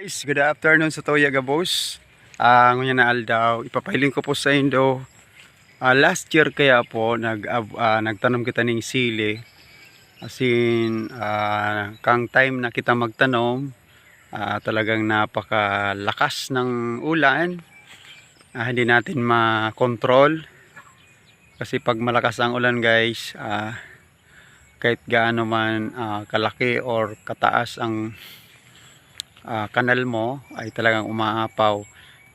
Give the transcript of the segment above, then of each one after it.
Guys, good afternoon sa Toya Gabos. Ah, ngunya na aldaw, ipapahiling ko po sa indo. Ah, last year kaya po nag ah, nagtanom kita ning sili. As in, ah, kang time na kita magtanom, ah, talagang napakalakas ng ulan. Ah, hindi natin makontrol. Kasi pag malakas ang ulan guys, ah, kahit gaano man ah, kalaki or kataas ang ah, kanal mo ay talagang umaapaw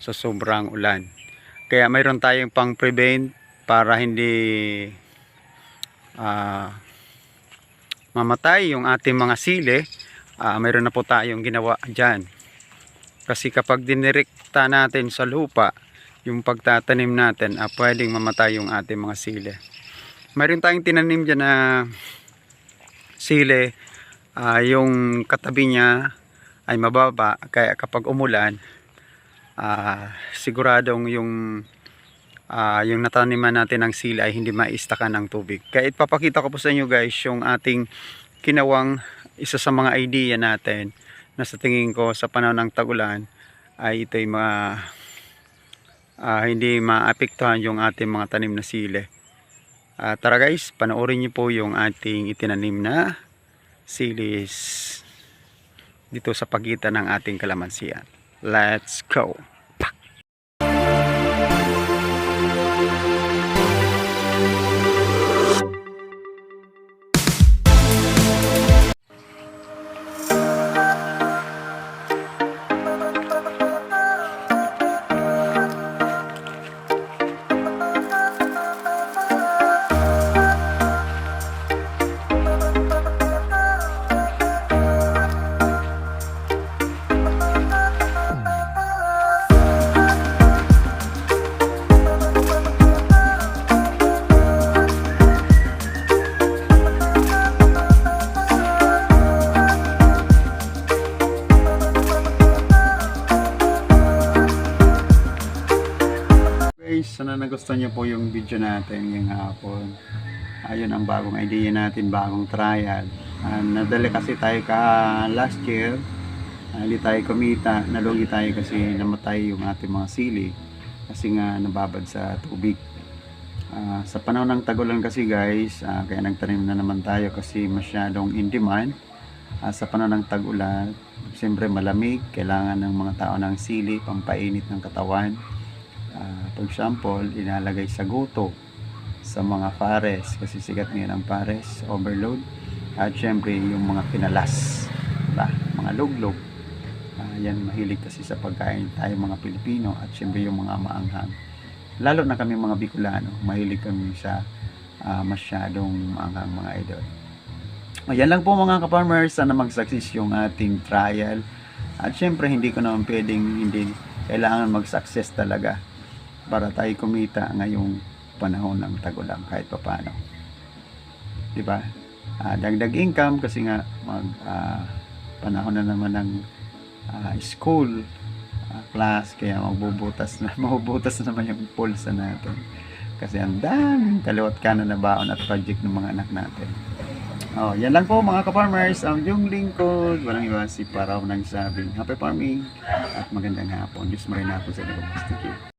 sa sobrang ulan. Kaya mayroon tayong pang prevent para hindi ah, mamatay yung ating mga sili. Ah, mayroon na po tayong ginawa dyan. Kasi kapag dinirekta natin sa lupa, yung pagtatanim natin, ah, pwedeng mamatay yung ating mga sili. Mayroon tayong tinanim dyan na sili, ah, yung katabi niya ay mababa kaya kapag umulan ah, siguradong yung ah, yung nataniman natin ng sila ay hindi maistakan ng tubig. Kaya ipapakita ko po sa inyo guys yung ating kinawang isa sa mga idea natin na sa tingin ko sa panahon ng tagulan ay ito'y mga ah, hindi maapektuhan yung ating mga tanim na sili. Ah, tara guys panoorin niyo po yung ating itinanim na silis dito sa pagitan ng ating kalamansian. Let's go! Sana nagustuhan niyo po yung video natin ngayong hapon. Ayun ang bagong idea natin, bagong trial. Ah, nadali kasi tayo ka last year. Ah, hindi tayo kumita, nalugi tayo kasi namatay yung ating mga sili. Kasi nga nababad sa tubig. Ah, sa panahon ng tagulan kasi guys, ah, kaya nagtanim na naman tayo kasi masyadong in demand. Ah, sa panahon ng tag-ulan, siyempre malamig, kailangan ng mga tao ng sili, pampainit ng katawan. Ah, for example, inalagay sa guto sa mga pares kasi sigat ngayon ang pares, overload. At syempre yung mga pinalas, diba? mga luglog. Ah, yan mahilig kasi sa pagkain tayo mga Pilipino at syempre yung mga maanghang. Lalo na kami mga Bicolano, mahilig kami sa ah, masyadong maanghang mga idol. Ayan lang po mga ka-farmers, sana mag-success yung ating trial. At syempre hindi ko naman pwedeng hindi kailangan mag-success talaga para tayo kumita ngayong panahon ng tagulang kahit pa paano. 'Di ba? Ah, dagdag income kasi nga mag ah, panahon na naman ng ah, school ah, class kaya magbubutas na mabubutas na naman yung pulsa natin. Kasi ang daming kaliwat kanan na baon at project ng mga anak natin. Oh, yan lang po mga ka-farmers, ang yung lingkod, walang iwas si Paraw ng sabing happy farming at magandang hapon. Diyos mo rin ako sa inyo.